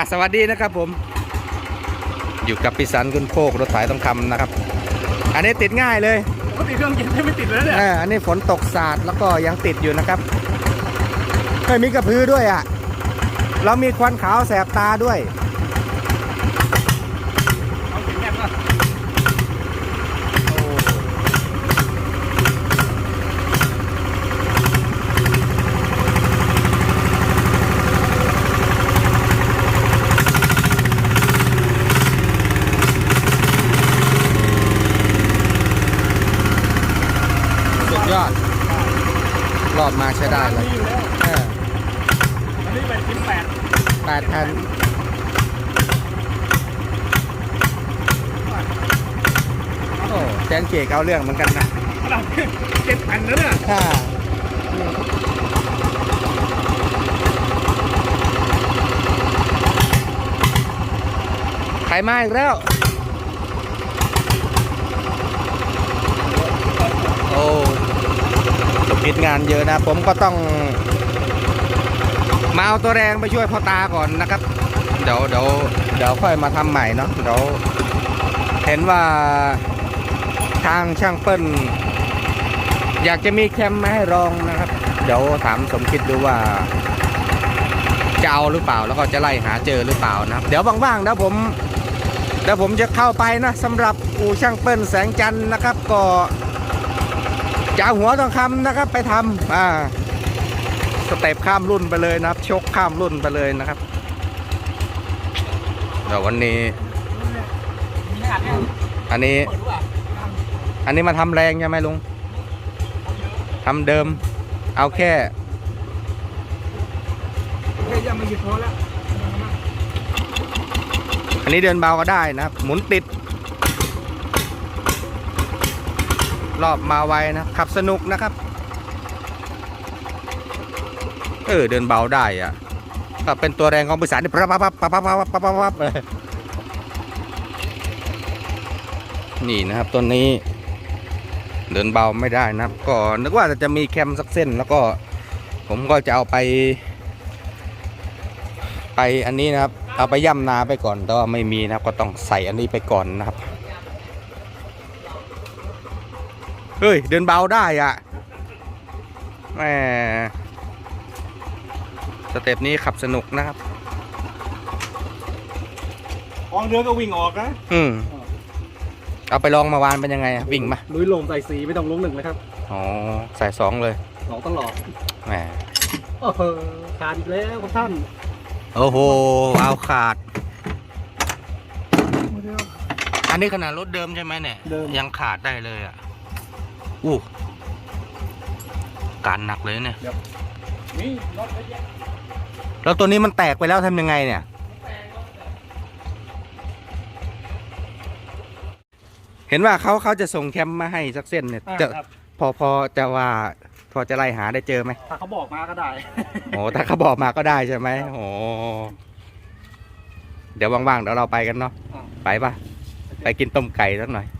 อะสวัสดีนะครับผม อยู่กับพิสันคุณโคกรถไถต้องคำนะครับ อันนี้ติดง่ายเลยปกติเครื่องเย็นไม่ติดแล้วเนี่ยเอออันนี้ฝนตกสาดแล้วก็ยังติดอยู่นะครับไม่มีกระพือด้วยอะเรามีควันขาวแสบตาด้วย เอาเสียงแนบก่อน สุดยอด รอบมาใช้ได้เลยมีอยู่แล้วเอออันนี้เป็นชิ้นแปดแปดแผ่นโอ้แจนเกกเอาเรื่องเหมือนกันนะขนาดเจ็ดแผ่นแล้วเนี่ยค่ะใครมาอีกแล้ว โอ้ สมคิดงานเยอะนะ ผมก็ต้องมาเอาตัวแรงไปช่วยพ่อตาก่อนนะครับ เดี๋ยวเดี๋ยวเดี๋ยวค่อยมาทำใหม่เนาะเดี๋ยวเห็นว่าทางช่างเปิ้ลอยากจะมีแคมมาให้ลองนะครับ เดี๋ยวถามสมคิดดูว่าจะเอาหรือเปล่าแล้วก็จะไล่หาเจอหรือเปล่านะครับ เดี๋ยวว่างๆเดี๋ยวผมเดี๋ยวผมจะเข้าไปนะสำหรับอู่ช่างเปิ้ลแสงจันทร์นะครับก็ จะเอาหัวทองคำนะครับ ไปทำอ่าสเต็ปข้ามรุ่นไปเลยนะครับ ชกข้ามรุ่นไปเลยนะครับเดี๋ยววันนี้ อันนี้ อันนี้มาทำแรงใช่ไหมลุงทำเดิม เอาแค่อันนี้เดินเบาก็ได้นะครับ หมุนติด รอบมาไวนะขับสนุกนะครับ เออเดินเบาได้อะก็เป็นตัวแรงของบริษัทนี่ปั๊บปั๊บปั๊บปั๊บปั๊บปั๊บปั๊บปั๊บเลยนี่นะครับตัวนี้ เดินเบาไม่ได้นะครับ ก็นึกว่าจะมีแคมสักเส้น แล้วก็ผมก็จะเอาไป ไปอันนี้นะครับ เอาไปย่ำนาไปก่อนแต่ว่าไม่มีนะครับ ก็ต้องใส่อันนี้ไปก่อนนะครับ เฮ้ย เดินเบาได้อะแหมสเต็ปนี้ขับสนุกนะครับ อองเดือนก็วิ่งออกนะอืมเอาไปลองมาวานเป็นยังไงอะวิ่งมาลุยลมใส่สีไม่ต้องลงหนึ่งนะครับ อ๋อใส่สองเลยสองตลอดแหมโอ้โหขาดอีกแล้วครับท่าน โอ้โห เอาขาด อันนี้ขนาดรถเดิมใช่ไหมเนี่ย เดิม ยังขาดได้เลยอะ อู้การหนักเลยเนี่ย นี่รถเยอะแยะแล้วตัวนี้มันแตกไปแล้วทำยังไงเนี่ย เห็นว่าเขาเขาจะส่งแคมป์มาให้สักเส้นเนี่ยอ่าจะครับพอพอจะว่าพอจะไล่หาได้เจอไหมถ้าเขาบอกมาก็ได้ โอ้ถ้าเขาบอกมาก็ได้ใช่ไหมโอ้เดี๋ยวว่างๆเดี๋ยวเราไปกันเนาะอ่าไปปะไปกินต้มไก่สักหน่อยใครใครกัน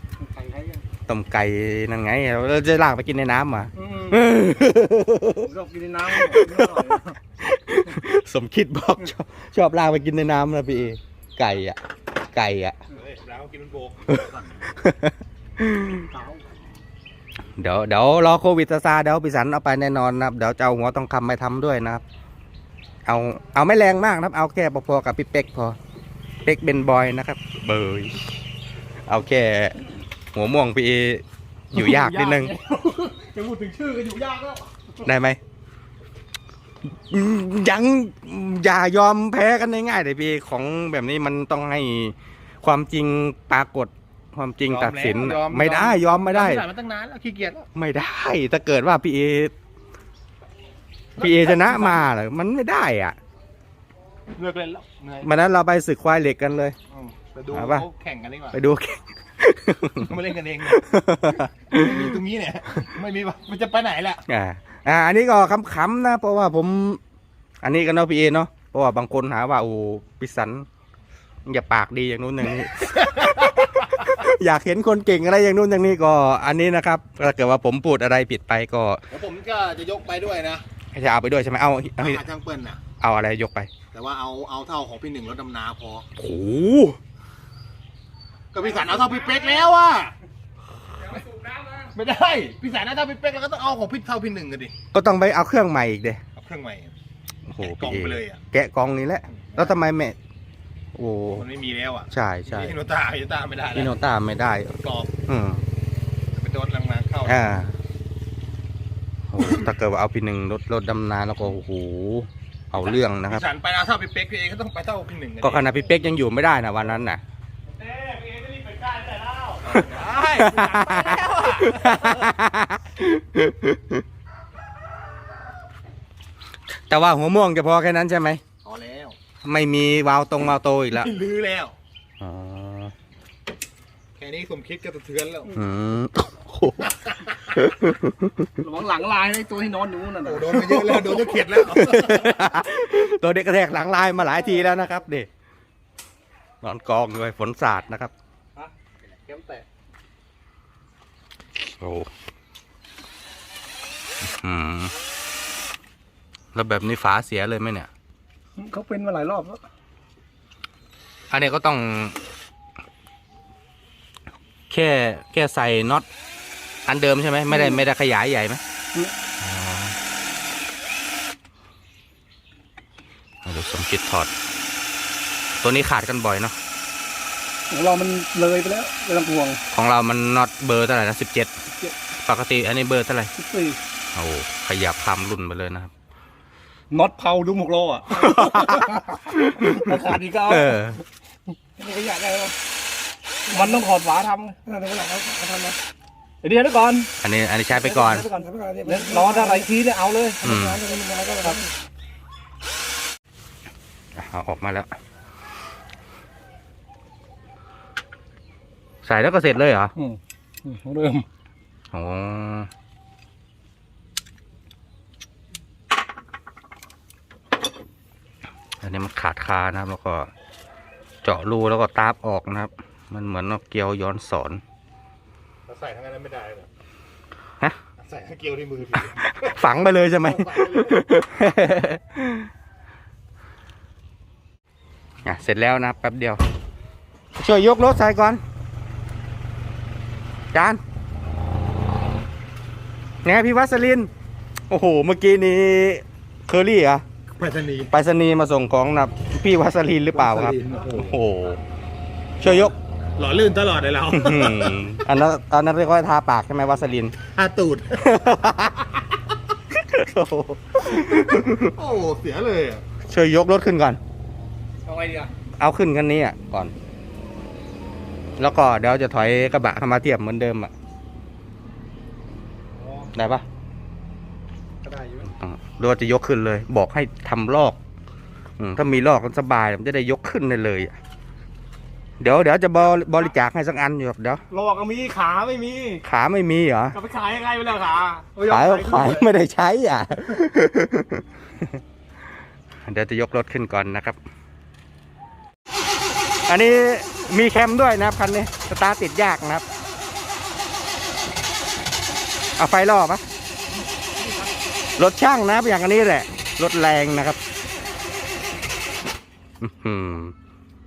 ต้มไก่นั่นไงเราจะลากไปกินในน้ำเหรอะอืมผมชอบกินในน้ำมันอร่อยนะสมคิดบอกชอบชอบลากไปกินในน้ำนะพี่เอไก่อะ ไก่อะแล้วกินมันโบกขาวเดี๋ยวเดี๋ยวรอโควิดซาซาเดี๋ยวพี่สันเอาไปแน่นอนนะครับเดี๋ยวจะเอาหัวต้องคำไปทำด้วยนะครับ เอาเอาไม่แรงมากนะครับ เอาแค่พอๆกับพี่เป็กพอเป็กเบนบอยนะครับ เบยเอาแค่ หัวม่วงพี่เออยู่ยากนิดนึงจะพูดถึงชื่อก็อยู่ยากแล้วได้ไหมอืมยังอย่ายอมแพ้กันง่ายๆเลยพี่ของแบบนี้มันต้องให้ความจริงปรากฏความจริงตัดสินยอมแล้วยอมไม่ได้ยอมไม่ได้มาตั้งนานแล้วขี้เกียจแล้วไม่ได้ถ้าเกิดว่าพี่เอพี่เอชนะมาเหรอมันไม่ได้อะเลิกเล่นแล้วเหนื่อยวันนั้นเราไปศึกควายเหล็กกันเลยอืมไปดูเอาปะเขาแข่งกันดีกว่าไปดูแข่ง ไม่เล่นกันเองนะไม่มีตรงนี้เนี่ย ไม่มีวะมันจะไปไหนล่ะ อ่า อ่า อันนี้ก็ขำๆนะ เพราะว่าผม อันนี้ก็เนาะพี่เอเนาะ เพราะว่าบางคนหาว่าโอ้พิสัน อย่าปากดีอย่างนู้นอย่างนี้ อยากเห็นคนเก่งอะไรอย่างนู้นอย่างนี้ก็ อันนี้นะครับ ถ้าเกิดว่าผมพูดอะไรผิดไปก็เดี๋ยวผมก็จะยกไปด้วยนะให้จะเอาไปด้วยใช่ไหมเอาเอาหาช่างเปิ้ลน่ะ เอาอะไรยกไป แต่ว่าเอาเอาเท่าของพี่หนึ่งรถดำนาพอโอ้โห ก็พี่สันเอาเท่าพี่เป๊กแล้วอะไม่ได้พี่สันเอาเท่าพี่เป๊กแล้วก็ต้องเอาของพี่เท่าพี่หนึ่งกันดิก็ต้องไปเอาเครื่องใหม่อีกเด้เอาเครื่องใหม่โอ้โหแกะกล่องพี่ไปเลยอะแกะกล่องนี้แหละ แล้วทำไมแม่โอ้มันไม่มีแล้วอะใช่ใช่ฮิโนต้าฮิโนต้าไม่ได้พี่โนแล้วต้าไม่ได้กรอบอืมเป็นโดนลังนาเข้าอ่าโอ้โหถ้าเกิดว่าเอาพี่หนึ่งรถรถดำนาแล้วก็โอ้โหเอาเรื่องนะครับพี่สันไปเอาเท่าพี่เป๊กพี่เองก็ต้องไปเท่าพี่หนึ่งก็ขนาดพี่เป๊กยังอยู่ไม่ได้นะวันนั้นน่ะ เต้พี่เองก็รีบไปกล้าแต่เล่า ได้พี่สันไปแล้วอะแต่ว่าหัวม่วงจะพอแค่นั้นใช่ไหม พอแล้วไม่มีวาล์วตรงวาล์วโตอีกแล้วไม่ลื้อแล้ว อ๋อแค่นี้สมคิดก็สะเทือนแล้วอืมโอ้โหระวังหลังลายนะไอ้ตัวที่นอนอยู่นั่นโอ้น่ะโดนไปเยอะแล้วโดนจนเข็ดแล้วตัวเด็กกระแทกหลังลายมาหลายทีแล้วนะครับเด็กนอนกองด้วยฝนสาดนะครับแก้มแตก โอ้อืมแล้วแบบนี้ฝาเสียเลยไหมเนี่ย เขาเป็นมาหลายรอบแล้ว อันนี้ก็ต้อง แค่แค่ใส่น็อตอันเดิมใช่ไหมไม่ได้ไม่ได้ขยายใหญ่ไหมอ๋อเอาดูสมคิดถอด ตัวนี้ขาดกันบ่อยเนาะ ของเรามันเลยไปแล้วไม่ต้องห่วง ของเรามันน็อตเบอร์เท่าไหร่นะสิบเจ็ด17ปกติอันนี้เบอร์เท่าไหร่สิบสี่โอ้โหขยับข้ามรุ่นไปเลยนะครับน็อตเผาดูหมกโลอะราคาดีก็เอาเออนี่ก็อยากได้แล้วมันต้องถอดฝาทำนั่นเดี๋ยวหลังเขาเขาทำนะเดี๋ยวเดี๋ยวก่อน อันนี้อันนี้ใช้ไปก่อนใช้ไปก่อนใช้ไปก่อนเดี๋ยวรอถ้าอะไรทีเนี่ยเอาเลยอืมครับเอาออกมาแล้ว ส่แล้วก็เสร็จเลยเหรออืมอืมของเดิมโอ้อันนี้มันขาดคานะครับ แล้วก็เจาะรูแล้วก็ตาบออกนะครับ มันเหมือนเอาเกลียวย้อนสอนใส่ทั้งนั้นไม่ได้เลยฮะใส่ทั้งเกลียวที่มือถือฝังไปเลยใช่ไหมฝังไปเลยอะเสร็จแล้วนะแป๊บเดียว ช่วยยกรถใส่ก่อน จานไงพี่วัสลิน โอ้โห เมื่อกี้นี้เคอรี่เหรอะไปสนีย์ไปรษณีย์มาส่งของนะพี่วัสลินหรือเปล่าครับ โอ้โหโอ้โหช่วยยก หล่อลื่นตลอดเลยเราอื้อหืออันนั้นอันนั้นเรียกว่าทาปากใช่ไหมวัสลิน อาตูด โอ้โหโอ้โหเสียเลยอะช่วยยกรถขึ้นก่อน เอาไงดีอะเอาขึ้นกันนี้อะก่อน แล้วก็เดี๋ยวจะถอยกระบะเข้ามาเทียบเหมือนเดิมอะได้ปะก็ได้อยู่อืมหรือว่าจะยกขึ้นเลย บอกให้ทำลอกอมถ้ามีลอกมันสบายมันจะได้ยกขึ้นได้เลยอะเดี๋ยวเดี๋ยวจะบริบริจาคให้สักอันอยู่ครับเดี๋ยวหลอกก็มีขาไม่มีขาไม่มีเหรอ จะไปขายยังไงไปแล้วขาไม่ขายอก็มขายไม่ได้ใช้อะ เดี๋ยวจะยกรถขึ้นก่อนนะครับ อันนี้ มีแคมด้วยนะครับคันนี้สตาร์ทติดยากนะครับ เอาไฟล่อปะรถช่างนะครับอย่างอันนี้แหละ รถแรงนะครับอื้อหือ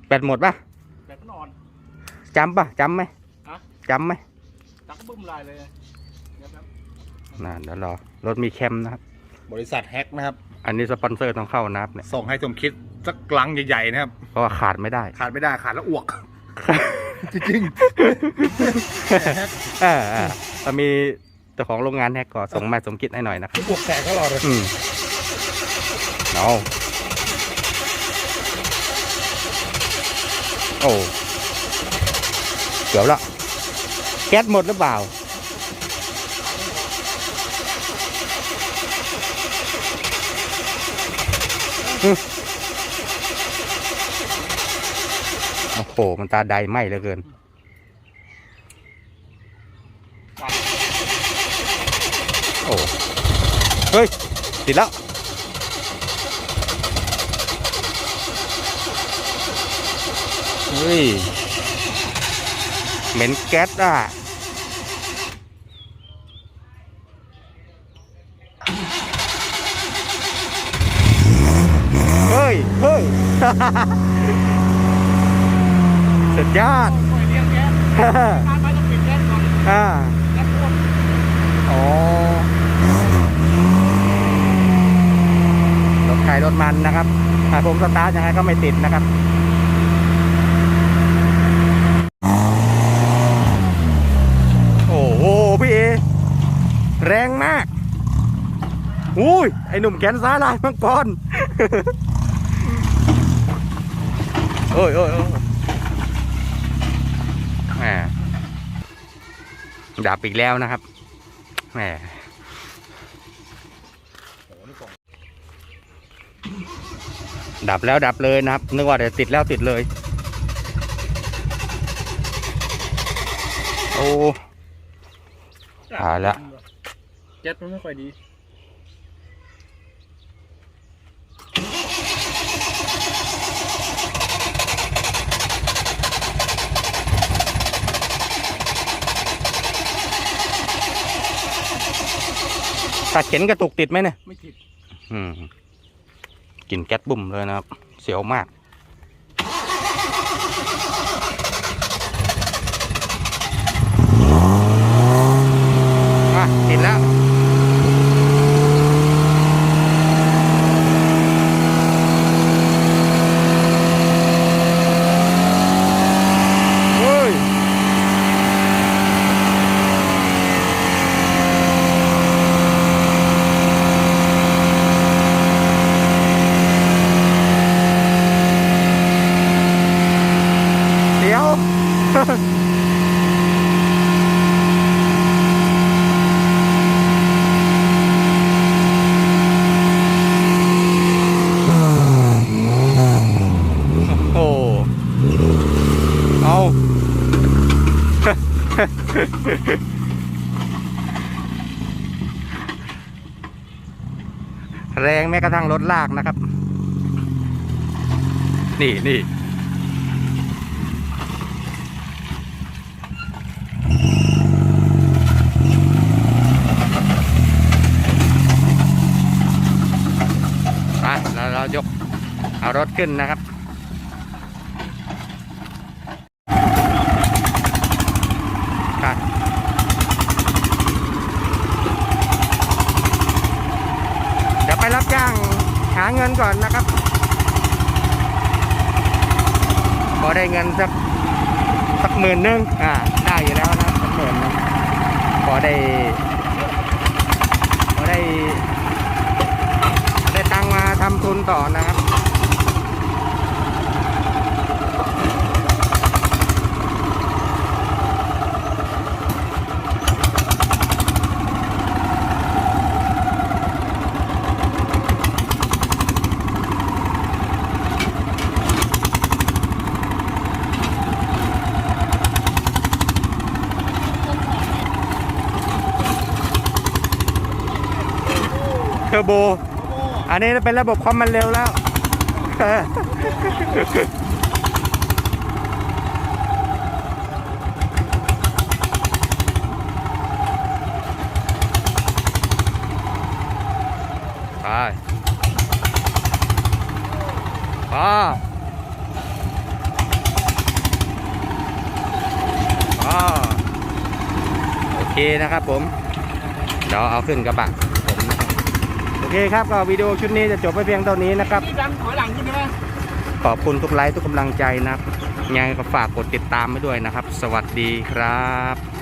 แบตหมดปะแบบนอนจำปะจำไหมฮะจำไหมจักบึ้มลายเลยเดี๋ยวครับน่าเดี๋ยวรอ รถมีแคมนะครับ บริษัทแฮกนะครับ อันนี้สปอนเซอร์ต้องเข้านะครับเนี่ยส่งให้สมคิดสักลังใหญ่ๆนะครับ เพราะว่าขาดไม่ได้ ขาดไม่ได้ขาดแล้วอ้วก จริงเออเออเรามีเจ้าของโรงงานแฮกก็ส่งมาสมคิดให้หน่อยนะครับๆอ้วกแตกตลอดเลยอืมเอาโอ้เกือบละแก๊สหมดหรือเปล่าอืม โอ้โหมันตาใดไหมเหลือเกิน โอ้เฮ้ย ติดแล้ว เฮ้ย เหม็นแก๊สอะสุดยอดปล่อย ยารไปต้อดอนอ่าแก๊สท่วมอ๋อรถใครรถมันนะครับถ้าผมสตาร์ทยังไงก็ไม่ติดนะครับโอ้โหพี่เอแรงมากอุ้ยไอหนุ่มแขนซ้ายลายมังกรโอ้ยโอ้ยโอ้ยแหม ดับอีกแล้วนะครับแหมดับแล้วดับเลยนะครับ นึกว่าเดี๋ยวติดแล้วติดเลย โอ้หายละแก๊สมันไม่ค่อยดี ตัดเข็นกระตุกติดไหมเนี่ย ไม่ติดอืมกลิ่นแก๊สบุ่มเลยนะครับ เสียวมาก อะติดแล้ว เฮ้ย เดี๋ยว โอ้ เอา แรงแม้กระทั่งรถลากนะครับ นี่นี่ไปเราเรายกเอารถขึ้นนะครับ ไปเดี๋ยวไปรับจ้างหาเงินก่อนนะครับ พอ ได้เงินสักสักหมื่นนึงอ่าได้อยู่แล้วนะสักหมื่นนึงพอได้พอได้ได้ตังมาทำทุนต่อนะครับ ทอร์โบ อันนี้เป็นระบบความมันเร็วแล้ว ไปพอพอโอเคนะครับผม เดี๋ยวเอาขึ้นกระบะ โอเคครับก็วิดีโอชุดนี้จะจบไปเพียงเท่านี้นะครับพี่ดันถอยหลังขึ้นใช่ไหมขอบคุณทุกไลค์ทุกกำลังใจนะครับยังไงก็ฝากกดติดตามไว้ด้วยนะครับ สวัสดีครับ